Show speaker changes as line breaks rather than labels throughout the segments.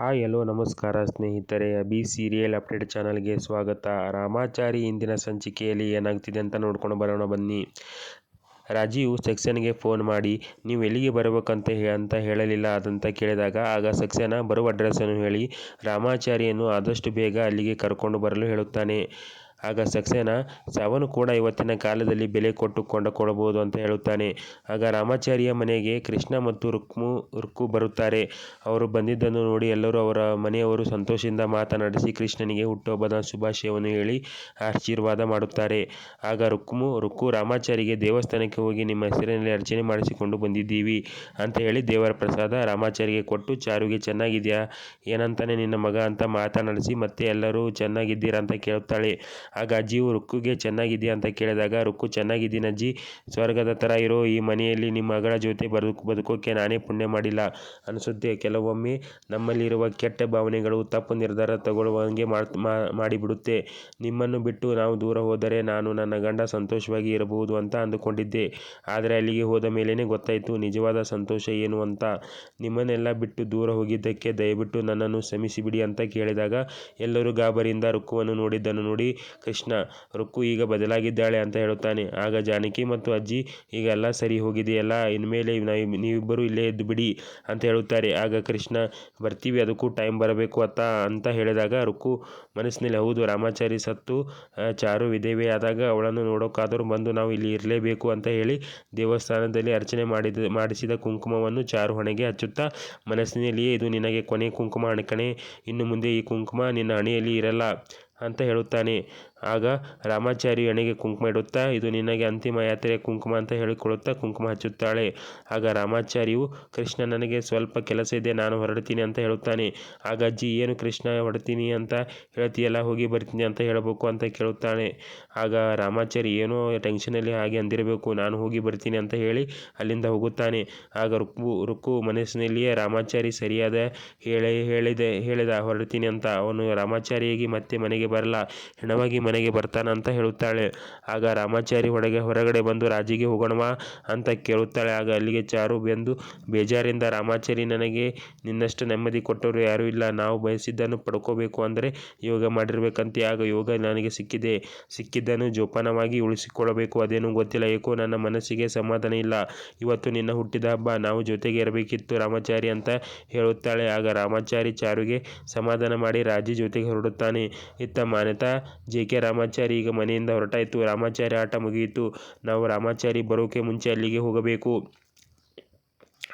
Hi, hello, ನಮಸ್ಕಾರ ಸ್ನೇಹಿತರೆ. B serial update ಚಾನಲ್ಗೆ ಸ್ವಾಗತ. ರಾಮಾಚಾರಿ ಇಂದಿನ ಸಂಚಿಕೆಯಲ್ಲಿ ಏನಾಗ್ತಿದೆ ಅಂತ ನೋಡ್ಕೊಂಡು ಬರೋಣ ಬನ್ನಿ. ರಾಜೀವ್ ಸಕ್ಸೇನಾಗೆ ಫೋನ್ ಮಾಡಿ, ನೀವು ಎಲ್ಲಿಗೆ ಬರಬೇಕಂತ ಅಂತ ಹೇಳಲಿಲ್ಲ. ಅದಂತ ಕೇಳಿದಾಗ, ಆಗ ಸಕ್ಸೇನಾ ಬರುವ ಅಡ್ರೆಸ್ಸನ್ನು ಹೇಳಿ, ರಾಮಾಚಾರಿಯನ್ನು ಆದಷ್ಟು ಬೇಗ ಅಲ್ಲಿಗೆ ಕರ್ಕೊಂಡು ಬರಲು ಹೇಳುತ್ತಾನೆ. ಆಗ ಸಕ್ಸೇನಾ ಸಾವನ್ನು ಕೂಡ ಇವತ್ತಿನ ಕಾಲದಲ್ಲಿ ಬೆಲೆ ಕೊಟ್ಟು ಕೊಂಡುಕೊಳ್ಳಬಹುದು ಅಂತ ಹೇಳುತ್ತಾನೆ. ಆಗ ರಾಮಾಚಾರಿಯ ಮನೆಗೆ ಕೃಷ್ಣ ಮತ್ತು ರುಕ್ಮು, ರುಕ್ಕು ಬರುತ್ತಾರೆ. ಅವರು ಬಂದಿದ್ದನ್ನು ನೋಡಿ ಎಲ್ಲರೂ ಅವರ ಮನೆಯವರು ಸಂತೋಷದಿಂದ ಮಾತನಾಡಿಸಿ ಕೃಷ್ಣನಿಗೆ ಹುಟ್ಟುಹಬ್ಬದ ಶುಭಾಶಯವನ್ನು ಹೇಳಿ ಆಶೀರ್ವಾದ ಮಾಡುತ್ತಾರೆ. ಆಗ ರುಕ್ಮು, ರುಕ್ಕು ರಾಮಾಚಾರಿಗೆ ದೇವಸ್ಥಾನಕ್ಕೆ ಹೋಗಿ ನಿಮ್ಮ ಹೆಸರಿನಲ್ಲಿ ಅರ್ಚನೆ ಮಾಡಿಸಿಕೊಂಡು ಬಂದಿದ್ದೀವಿ ಅಂತ ಹೇಳಿ ದೇವರ ಪ್ರಸಾದ ರಾಮಾಚಾರಿಗೆ ಕೊಟ್ಟು, ಚಾರುಗೆ ಚೆನ್ನಾಗಿದೆಯಾ? ಏನಂತಾನೆ ನಿನ್ನ ಮಗ? ಅಂತ ಮಾತನಾಡಿಸಿ ಮತ್ತೆ ಎಲ್ಲರೂ ಚೆನ್ನಾಗಿದ್ದೀರಾ? ಅಂತ ಕೇಳುತ್ತಾಳೆ. ಆಗ ಅಜ್ಜಿಯು ರುಕ್ಕುಗೆ ಚೆನ್ನಾಗಿದೆಯಾ ಅಂತ ಕೇಳಿದಾಗ, ರುಕ್ಕು ಚೆನ್ನಾಗಿದ್ದೀನಿ ಅಜ್ಜಿ? ಸ್ವರ್ಗದ ಥರ ಇರೋ ಈ ಮನೆಯಲ್ಲಿ ನಿಮ್ಮ ಮಗಳ ಜೊತೆ ಬದುಕು, ಬದುಕೋಕೆ ನಾನೇ ಪುಣ್ಯ ಮಾಡಿಲ್ಲ. ಅನಿಸುತ್ತೆ. ಕೆಲವೊಮ್ಮೆ ನಮ್ಮಲ್ಲಿರುವ ಕೆಟ್ಟ ಭಾವನೆಗಳು ತಪ್ಪು ನಿರ್ಧಾರ ತಗೊಳ್ಳುವಂಗೆ ಮಾಡಿಬಿಡುತ್ತೆ. ನಿಮ್ಮನ್ನು ಬಿಟ್ಟು ನಾವು ದೂರ ಹೋದರೆ ನಾನು ನನ್ನ ಗಂಡ ಸಂತೋಷವಾಗಿ ಇರಬಹುದು ಅಂತ ಅಂದುಕೊಂಡಿದ್ದೆ. ಆದರೆ ಅಲ್ಲಿಗೆ ಹೋದ ಮೇಲೇ ಗೊತ್ತಾಯಿತು, ನಿಜವಾದ ಸಂತೋಷ ಏನು ಅಂತ. ನಿಮ್ಮನ್ನೆಲ್ಲ ಬಿಟ್ಟು ದೂರ ಹೋಗಿದ್ದಕ್ಕೆ ದಯವಿಟ್ಟು ನನ್ನನ್ನು ಕ್ಷಮಿಸಿಬಿಡಿ ಅಂತ ಕೇಳಿದಾಗ, ಎಲ್ಲರೂ ಗಾಬರಿಯಿಂದ ರುಕ್ಕುವನ್ನು ನೋಡಿದ್ದನ್ನು ನೋಡಿ ಕೃಷ್ಣ, ರುಕ್ಕು ಈಗ ಬದಲಾಗಿದ್ದಾಳೆ ಅಂತ ಹೇಳುತ್ತಾನೆ. ಆಗ ಜಾನಕಿ ಮತ್ತು ಅಜ್ಜಿ, ಈಗ ಎಲ್ಲ ಸರಿ ಹೋಗಿದೆಯಲ್ಲ, ಇನ್ಮೇಲೆ ನೀವಿಬ್ಬರು ಇಲ್ಲೇ ಇದ್ದು ಬಿಡಿ ಅಂತ ಹೇಳುತ್ತಾರೆ. ಆಗ ಕೃಷ್ಣ, ಬರ್ತೀವಿ, ಅದಕ್ಕೂ ಟೈಮ್ ಬರಬೇಕು ಅತ್ತ ಅಂತ ಹೇಳಿದಾಗ ರುಕ್ಕು, ಮನಸ್ಸಿನಲ್ಲಿ ಹೌದು, ರಾಮಾಚಾರಿ ಸತ್ತು ಚಾರು ವಿಧವೆಯಾದಾಗ ಅವಳನ್ನು ನೋಡೋಕ್ಕಾದರೂ ಬಂದು ನಾವು ಇಲ್ಲಿ ಇರಲೇಬೇಕು ಅಂತ ಹೇಳಿ ದೇವಸ್ಥಾನದಲ್ಲಿ ಅರ್ಚನೆ ಮಾಡಿದ, ಮಾಡಿಸಿದ ಕುಂಕುಮವನ್ನು ಚಾರು ಹಣೆಗೆ ಹಚ್ಚುತ್ತಾ, ಮನಸ್ಸಿನಲ್ಲಿಯೇ ಇದು ನಿನಗೆ ಕೊನೆ ಕುಂಕುಮ ಅಣಕಣೆ ಇನ್ನು ಮುಂದೆ ಈ ಕುಂಕುಮ ನಿನ್ನ ಹಣೆಯಲ್ಲಿ ಇರಲ್ಲ ಅಂತ ಹೇಳುತ್ತಾನೆ. ಆಗ ರಾಮಾಚಾರಿ ಹಣೆಗೆ ಕುಂಕುಮ ಇಡುತ್ತಾ, ಇದು ನಿನಗೆ ಅಂತಿಮ ಯಾತ್ರೆ ಕುಂಕುಮ ಅಂತ ಹೇಳಿಕೊಳ್ಳುತ್ತಾ ಕುಂಕುಮ ಹಚ್ಚುತ್ತಾಳೆ. ಆಗ ರಾಮಾಚಾರಿಯು, ಕೃಷ್ಣ, ನನಗೆ ಸ್ವಲ್ಪ ಕೆಲಸ ಇದೆ, ನಾನು ಹೊರಡ್ತೀನಿ ಅಂತ ಹೇಳುತ್ತಾನೆ. ಆಗ ಅಜ್ಜಿ, ಏನು ಕೃಷ್ಣ, ಹೊರಡ್ತೀನಿ ಅಂತ ಹೇಳ್ತೀಯಲ್ಲ, ಹೋಗಿ ಬರ್ತೀನಿ ಅಂತ ಹೇಳಬೇಕು ಅಂತ ಕೇಳುತ್ತಾನೆ ಆಗ ರಾಮಾಚಾರಿ, ಏನೋ ಟೆನ್ಷನಲ್ಲಿ ಹಾಗೆ ಅಂದಿರಬೇಕು, ನಾನು ಹೋಗಿ ಬರ್ತೀನಿ ಅಂತ ಹೇಳಿ ಅಲ್ಲಿಂದ ಹೋಗುತ್ತಾನೆ. ಆಗ ರುಕ್ಕು ರುಕ್ಕು ಮನಸ್ಸಿನಲ್ಲಿಯೇ ರಾಮಾಚಾರಿ ಸರಿಯಾದ ಹೇಳಿ, ಹೇಳಿದೆ, ಹೇಳಿದ, ಹೊರಡ್ತೀನಿ ಅಂತ. ಅವನು ರಾಮಾಚಾರಿಯಾಗಿ ಮತ್ತೆ ಮನೆಗೆ ಬರಲ್ಲ. ಹೆಣವಾಗಿ ಮನೆಗೆ ಬರ್ತಾನಂತ ಹೇಳುತ್ತಾಳೆ. ಆಗ ರಾಮಾಚಾರಿ ಹೊರಗೆ ಹೊರಗಡೆ ಬಂದು ರಾಜಿಗೆ ಹೋಗೋಣವಾ ಅಂತ ಕೇಳುತ್ತಾಳೆ. ಆಗ ಅಲ್ಲಿಗೆ ಚಾರು ಬಂದು, ಬೇಜಾರಿಂದ ರಾಮಾಚಾರಿ ನನಗೆ ನಿನ್ನಷ್ಟು ನೆಮ್ಮದಿ ಕೊಟ್ಟವರು ಯಾರೂ ಇಲ್ಲ. ನಾವು ಬಯಸಿದ್ದನ್ನು ಪಡ್ಕೋಬೇಕು ಅಂದರೆ ಯೋಗ ಮಾಡಿರ್ಬೇಕಂತೆ. ಆಗ ಯೋಗ ನನಗೆ ಸಿಕ್ಕಿದೆ. ಸಿಕ್ಕಿದ್ದನ್ನು ಜೋಪಾನವಾಗಿ ಉಳಿಸಿಕೊಳ್ಳಬೇಕು. ಅದೇನು ಗೊತ್ತಿಲ್ಲ. ಏಕೋ, ನನ್ನ ಮನಸ್ಸಿಗೆ ಸಮಾಧಾನ ಇಲ್ಲ. ಇವತ್ತು ನಿನ್ನ ಹುಟ್ಟಿದ ಹಬ್ಬ. ನಾವು ಜೊತೆಗೆ ಇರಬೇಕಿತ್ತು ರಾಮಾಚಾರಿ ಅಂತ ಹೇಳುತ್ತಾಳೆ. ಆಗ ರಾಮಾಚಾರಿ ಚಾರುಗೆ ಸಮಾಧಾನ ಮಾಡಿ ರಾಜಿ ಜೊತೆಗೆ ಹೊರಡುತ್ತಾನೆ. ಇತ್ತ ಮಾನ್ಯತಾ, ಜೆ ಕೆ ರಾಮಾಚಾರಿ ಈಗ ಮನೆಯಿಂದ ಹೊರಟಾಯಿತು. ರಾಮಾಚಾರಿ ಆಟ ಮುಗಿಯಿತು. ನಾವು ರಾಮಾಚಾರಿ ಬರೋಕೆ ಮುಂಚೆ ಅಲ್ಲಿಗೆ ಹೋಗಬೇಕು.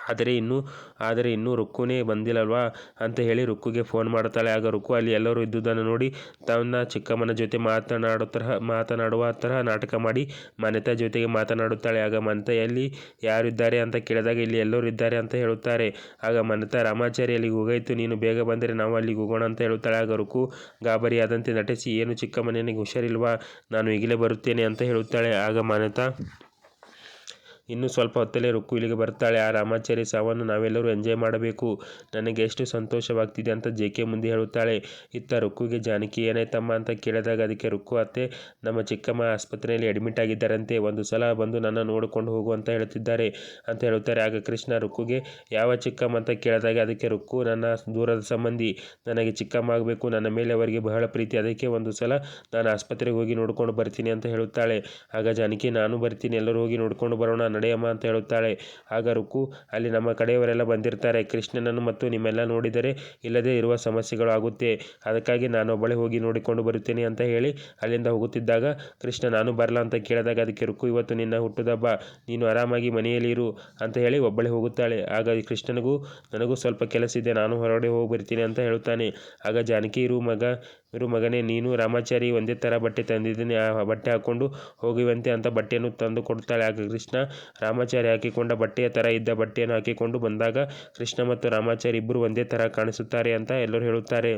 ಆದರೆ ಇನ್ನೂ ಆದರೆ ಇನ್ನೂ ರುಕ್ಕುನೇ ಬಂದಿಲ್ಲಲ್ವಾ? ಅಂತ ಹೇಳಿ ರುಕ್ಕುಗೆ ಫೋನ್ ಮಾಡುತ್ತಾಳೆ. ಆಗ ರುಕ್ಕು ಅಲ್ಲಿ ಎಲ್ಲರೂ ಇದ್ದುದನ್ನು ನೋಡಿ ತನ್ನ ಚಿಕ್ಕಮ್ಮನ ಜೊತೆ ಮಾತನಾಡೋ ತರಹ ಮಾತನಾಡುವ ತರಹ ನಾಟಕ ಮಾಡಿ ಮನೆತ ಜೊತೆಗೆ ಮಾತನಾಡುತ್ತಾಳೆ. ಆಗ ಮನೆತೆಯಲ್ಲಿ ಯಾರಿದ್ದಾರೆ ಅಂತ ಕೇಳಿದಾಗ, ಇಲ್ಲಿ ಎಲ್ಲರೂ ಇದ್ದಾರೆ ಅಂತ ಹೇಳುತ್ತಾರೆ. ಆಗ ಮನೆತ, ರಾಮಾಚಾರಿ, ಅಲ್ಲಿಗೆ ಹೋಗಾಯಿತು. ನೀನು ಬೇಗ ಬಂದರೆ ನಾವು ಅಲ್ಲಿಗೆ ಹೋಗೋಣ ಅಂತ ಹೇಳುತ್ತಾಳೆ. ಆಗ ರುಕ್ಕು ಗಾಬರಿಯಾದಂತೆ ನಟಿಸಿ, ಏನು ಚಿಕ್ಕಮ್ಮನಿಗೆ ಹುಷಾರಿಲ್ವಾ? ನಾನು ಈಗಲೇ ಬರುತ್ತೇನೆ ಅಂತ ಹೇಳುತ್ತಾಳೆ. ಆಗ ಮನೆತ ಇನ್ನು ಸ್ವಲ್ಪ ಹೊತ್ತಲ್ಲೇ ರುಕ್ಕು ಇಲ್ಲಿಗೆ ಬರ್ತಾಳೆ. ಆ ರಾಮಾಚಾರಿ ಸಾವನ್ನು ನಾವೆಲ್ಲರೂ ಎಂಜಾಯ್ ಮಾಡಬೇಕು. ನನಗೆ ಎಷ್ಟು ಸಂತೋಷವಾಗ್ತಿದೆ ಅಂತ ಜೆ ಕೆ ಮುಂದೆ ಹೇಳುತ್ತಾಳೆ. ಇತ್ತ ರುಕ್ಕುಗೆ ಜಾನಕಿ ಏನಾಯ್ತಮ್ಮ ಅಂತ ಕೇಳಿದಾಗ ಅದಕ್ಕೆ ರುಕ್ಕು, ಅತ್ತೆ, ನಮ್ಮ ಚಿಕ್ಕಮ್ಮ ಆಸ್ಪತ್ರೆಯಲ್ಲಿ ಅಡ್ಮಿಟ್ ಆಗಿದ್ದಾರಂತೆ. ಒಂದು ಸಲ ಬಂದು ನನ್ನ ನೋಡಿಕೊಂಡು ಹೋಗು ಅಂತ ಹೇಳ್ತಿದ್ದಾರೆ ಅಂತ ಹೇಳುತ್ತಾರೆ. ಆಗ ಕೃಷ್ಣ ರುಕ್ಕುಗೆ, ಯಾವ ಚಿಕ್ಕಮ್ಮ ಅಂತ ಕೇಳಿದಾಗ ಅದಕ್ಕೆ ರುಕ್ಕು ನನ್ನ ದೂರದ ಸಂಬಂಧಿ. ನನಗೆ ಚಿಕ್ಕಮ್ಮ ಆಗಬೇಕು. ನನ್ನ ಮೇಲೆ ಅವರಿಗೆ ಬಹಳ ಪ್ರೀತಿ. ಅದಕ್ಕೆ ಒಂದು ಸಲ ನಾನು ಆಸ್ಪತ್ರೆಗೆ ಹೋಗಿ ನೋಡ್ಕೊಂಡು ಬರ್ತೀನಿ ಅಂತ ಹೇಳುತ್ತಾಳೆ. ಆಗ ಜಾನಕಿ, ನಾನು ಬರ್ತೀನಿ. ಎಲ್ಲರೂ ಹೋಗಿ ನೋಡ್ಕೊಂಡು ಬರೋಣ. ನಡೆಯಮ್ಮ ಅಂತ ಹೇಳುತ್ತಾಳೆ. ಆಗ ರುಕು, ಅಲ್ಲಿ ನಮ್ಮ ಕಡೆಯವರೆಲ್ಲ ಬಂದಿರ್ತಾರೆ. ಕೃಷ್ಣನನ್ನು ಮತ್ತು ನಿಮ್ಮೆಲ್ಲ ನೋಡಿದರೆ ಇಲ್ಲದೆ ಇರುವ ಸಮಸ್ಯೆಗಳು ಆಗುತ್ತೆ. ಅದಕ್ಕಾಗಿ ನಾನು ಒಬ್ಬಳೆ ಹೋಗಿ ನೋಡಿಕೊಂಡು ಬರುತ್ತೇನೆ ಅಂತ ಹೇಳಿ ಅಲ್ಲಿಂದ ಹೋಗುತ್ತಿದ್ದಾಗ, ಕೃಷ್ಣ, ನಾನು ಬರಲ್ಲ ಅಂತ ಕೇಳಿದಾಗ ಅದಕ್ಕೆ ರುಕು, ಇವತ್ತು ನಿನ್ನ ಹುಟ್ಟುದಬ್ಬ ನೀನು ಆರಾಮಾಗಿ ಮನೆಯಲ್ಲಿ ಇರು ಅಂತ ಹೇಳಿ ಒಬ್ಬಳೆ ಹೋಗುತ್ತಾಳೆ. ಆಗ ಕೃಷ್ಣನಿಗೂ, ನನಗೂ ಸ್ವಲ್ಪ ಕೆಲಸ ಇದೆ, ನಾನು ಹೊರಗಡೆ ಹೋಗಿ ಬರ್ತೀನಿ ಅಂತ ಹೇಳುತ್ತಾನೆ. ಆಗ ಜಾನಕಿ ಇರು ಮಗ ಇರು ಮಗನೇ, ನೀನು ರಾಮಾಚಾರಿ ಒಂದೇ ಥರ ಬಟ್ಟೆ ತಂದಿದ್ದೀನಿ, ಆ ಬಟ್ಟೆ ಹಾಕ್ಕೊಂಡು ಹೋಗಿವಂತೆ ಅಂತ ಬಟ್ಟೆಯನ್ನು ತಂದು ಕೊಡ್ತಾಳೆ. ಆಗ ಕೃಷ್ಣ ರಾಮಾಚಾರಿ ಹಾಕಿಕೊಂಡ ಬಟ್ಟೆಯ ಥರ ಇದ್ದ ಬಟ್ಟೆಯನ್ನು ಹಾಕಿಕೊಂಡು ಬಂದಾಗ ಕೃಷ್ಣ ಮತ್ತು ರಾಮಾಚಾರಿ ಇಬ್ಬರು ಒಂದೇ ಥರ ಕಾಣಿಸುತ್ತಾರೆ ಅಂತ ಎಲ್ಲರೂ ಹೇಳುತ್ತಾರೆ.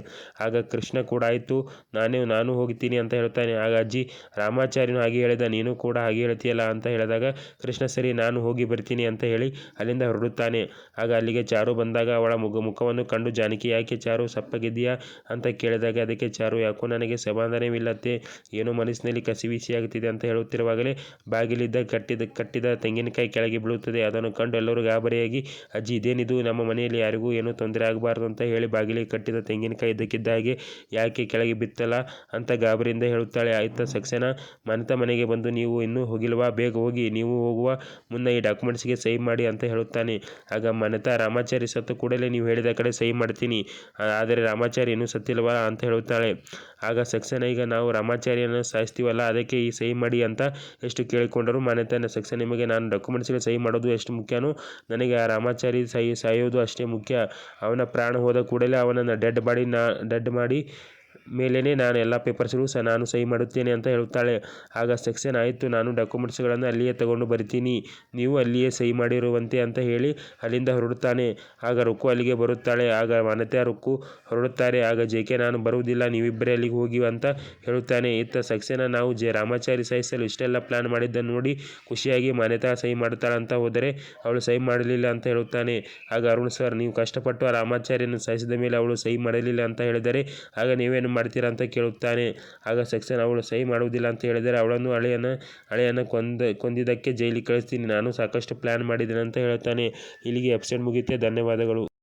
ಆಗ ಕೃಷ್ಣ ಕೂಡ, ಆಯಿತು, ನಾನೇ, ನಾನು ಹೋಗ್ತೀನಿ ಅಂತ ಹೇಳ್ತಾನೆ ಆಗ ಅಜ್ಜಿ, ರಾಮಾಚಾರಿನೂ ಹಾಗೆ ಹೇಳಿದ, ನೀನು ಕೂಡ ಹಾಗೆ ಹೇಳ್ತೀಯಲ್ಲ ಅಂತ ಹೇಳಿದಾಗ ಕೃಷ್ಣ, ಸರಿ, ನಾನು ಹೋಗಿ ಬರ್ತೀನಿ ಅಂತ ಹೇಳಿ ಅಲ್ಲಿಂದ ಹೊರಡುತ್ತಾನೆ. ಆಗ ಅಲ್ಲಿಗೆ ಚಾರು ಬಂದಾಗ ಅವಳ ಮುಖ ಮುಖವನ್ನು ಕಂಡು, ಜಾನಕಿ, ಯಾಕೆ ಚಾರು ಸಪ್ಪಗಿದೆಯಾ ಅಂತ ಕೇಳಿದಾಗ, ಅದಕ್ಕೆ ಚಾರು ಹೇಳಿದ್ದಾರೋ ಯಾಕೋ ನನಗೆ ಸಮಾಧಾನವಿಲ್ಲತ್ತೆ ಏನೋ ಮನಸ್ಸಿನಲ್ಲಿ ಕಸಿವಿಸಿಯಾಗುತ್ತಿದೆ ಅಂತ ಹೇಳುತ್ತಿರುವಾಗಲೇ ಬಾಗಿಲಿದ್ದ ಕಟ್ಟಿದ ಕಟ್ಟಿದ ತೆಂಗಿನಕಾಯಿ ಕೆಳಗೆ ಬೀಳುತ್ತದೆ. ಅದನ್ನು ಕಂಡು ಎಲ್ಲರೂ ಗಾಬರಿಯಾಗಿ, ಅಜ್ಜಿ, ಇದೇನಿದು? ನಮ್ಮ ಮನೆಯಲ್ಲಿ ಯಾರಿಗೂ ಏನೂ ತೊಂದರೆ ಆಗಬಾರ್ದು ಅಂತ ಹೇಳಿ ಬಾಗಿಲಿಗೆ ಕಟ್ಟಿದ ತೆಂಗಿನಕಾಯಿ ಇದ್ದಕ್ಕಿದ್ದ ಹಾಗೆ, ಯಾಕೆ ಕೆಳಗೆ ಬಿತ್ತಲ್ಲ? ಅಂತ ಗಾಬರಿಯಿಂದ ಹೇಳುತ್ತಾಳೆ. ಆಯ್ತಾ ಸಕ್ಸೇನ? ಮನೆತ ಮನೆಗೆ ಬಂದು ನೀವು ಇನ್ನೂ ಹೋಗಿಲ್ವಾ? ಬೇಗ ಹೋಗಿ, ನೀವು ಹೋಗುವ ಮುನ್ನ ಈ ಡಾಕ್ಯುಮೆಂಟ್ಸ್ಗೆ ಸಹಿ ಮಾಡಿ ಅಂತ ಹೇಳುತ್ತಾನೆ. ಆಗ ಮನೆತ, ರಾಮಾಚಾರಿ ಸತ್ತು ಕೂಡಲೇ ನೀವು ಹೇಳಿದ ಕಡೆ ಸಹಿ ಮಾಡ್ತೀನಿ. ಆದರೆ ರಾಮಾಚಾರಿ ಇನ್ನೂ ಸತ್ತಿಲ್ವಾ? ಅಂತ ಹೇಳುತ್ತಾಳೆ. ಆಗ ಸಕ್ಸೇನ ಈಗ ನಾವು ರಾಮಾಚಾರಿಯನ್ನು ಸಾಯಿಸ್ತೀವಲ್ಲ, ಅದಕ್ಕೆ ಈ ಸಹಿ ಮಾಡಿ ಅಂತ ಎಷ್ಟು ಕೇಳಿಕೊಂಡರು ಮನೆತನ ಸಕ್ಸೆ ನಿಮಗೆ ನಾನು ಡಾಕ್ಯುಮೆಂಟ್ಸ್ಗೆ ಸಹಿ ಮಾಡೋದು ಎಷ್ಟು ಮುಖ್ಯನೋ ನನಗೆ ಆ ರಾಮಾಚಾರಿ ಸಹಿ ಸಾಯೋದು ಅಷ್ಟೇ ಮುಖ್ಯ. ಅವನ ಪ್ರಾಣ ಹೋದ ಕೂಡಲೇ ಅವನನ್ನು ಡೆಡ್ ಮಾಡಿ ನಾ ಡೆಡ್ ಮಾಡಿ ಮೇಲೇ ನಾನು ಎಲ್ಲ ಪೇಪರ್ಸ್ಗಳು ಸಹ ನಾನು ಸಹಿ ಮಾಡುತ್ತೇನೆ ಅಂತ ಹೇಳುತ್ತಾಳೆ. ಆಗ ಸೆಕ್ಷನ್ ಆಯಿತು, ನಾನು ಡಾಕ್ಯುಮೆಂಟ್ಸ್ಗಳನ್ನು ಅಲ್ಲಿಯೇ ತಗೊಂಡು ಬರ್ತೀನಿ. ನೀವು ಅಲ್ಲಿಯೇ ಸಹಿ ಮಾಡಿರುವಂತೆ ಅಂತ ಹೇಳಿ ಅಲ್ಲಿಂದ ಹೊರಡುತ್ತಾನೆ. ಆಗ ರುಕ್ಕು ಅಲ್ಲಿಗೆ ಬರುತ್ತಾಳೆ. ಆಗ ವನತೆ ರುಕ್ಕು ಹೊರಡುತ್ತಾರೆ. ಆಗ ಜೆ ಕೆ ನಾನು ಬರುವುದಿಲ್ಲ, ನೀವಿಬ್ಬರೇ ಅಲ್ಲಿಗೆ ಹೋಗಿ ಅಂತ ಹೇಳುತ್ತಾನೆ. ಇತ್ತ ಸಕ್ಸೇನ ನಾವು ಜೆ ರಾಮಾಚಾರಿ ಸಹಿಸಲು ಇಷ್ಟೆಲ್ಲ ಪ್ಲಾನ್ ಮಾಡಿದ್ದನ್ನು ನೋಡಿ ಖುಷಿಯಾಗಿ ಮಾನ್ಯತಾ ಸಹಿ ಮಾಡ್ತಾಳೆ ಅಂತ ಹೋದರೆ ಅವಳು ಸಹಿ ಮಾಡಲಿಲ್ಲ ಅಂತ ಹೇಳುತ್ತಾನೆ. ಆಗ ಅರುಣ್ ಸರ್, ನೀವು ಕಷ್ಟಪಟ್ಟು ಆ ರಾಮಾಚಾರ್ಯನ ಸಹಿಸಿದ ಮೇಲೆ ಅವಳು ಸಹಿ ಮಾಡಲಿಲ್ಲ ಅಂತ ಹೇಳಿದರೆ, ಆಗ ನೀವೇನು ಮಾಡ್ತೀರಾ ಅಂತ ಕೇಳುತ್ತಾನೆ. ಆಗ ಸಕ್ಸೇನಾ ಅವಳು, ಸಹಿ ಮಾಡುವುದಿಲ್ಲ ಅಂತ ಹೇಳಿದರೆ ಅವಳನ್ನು ಹಳೆಯನ ಹಳೆಯನ್ನು ಕೊಂದ, ಕೊಂದಿದ್ದಕ್ಕೆ ಜೈಲಿಗೆ ಕಳಿಸ್ತೀನಿ. ನಾನು ಸಾಕಷ್ಟು ಪ್ಲ್ಯಾನ್ ಮಾಡಿದ್ದೀನಿ ಅಂತ ಹೇಳ್ತಾನೆ ಇಲ್ಲಿಗೆ ಎಪಿಸೋಡ್ ಮುಗಿಯುತ್ತೆ. ಧನ್ಯವಾದಗಳು.